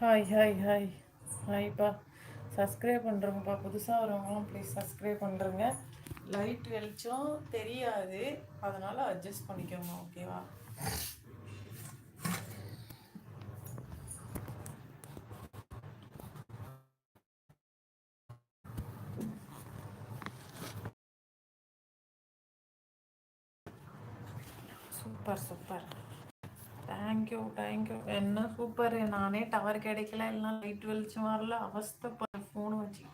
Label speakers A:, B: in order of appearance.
A: Hi hi hi ஹாய்ப்பா subscribe பண்ணுறோங்கப்பா புதுசாக வரவங்களாம் ப்ளீஸ் சப்ஸ்கிரைப் பண்ணுறங்க லைட் வெளிச்சம் தெரியாது. அதனால் அட்ஜஸ்ட் பண்ணிக்கோங்க ஓகேவா super super thank you thank you என்ன சூப்பர் நானே டவர் கிடைக்கல. எல்லாம் லைட் வெளிச்சம் வரல அவஸ்தப்ப ஃபோன் வச்சு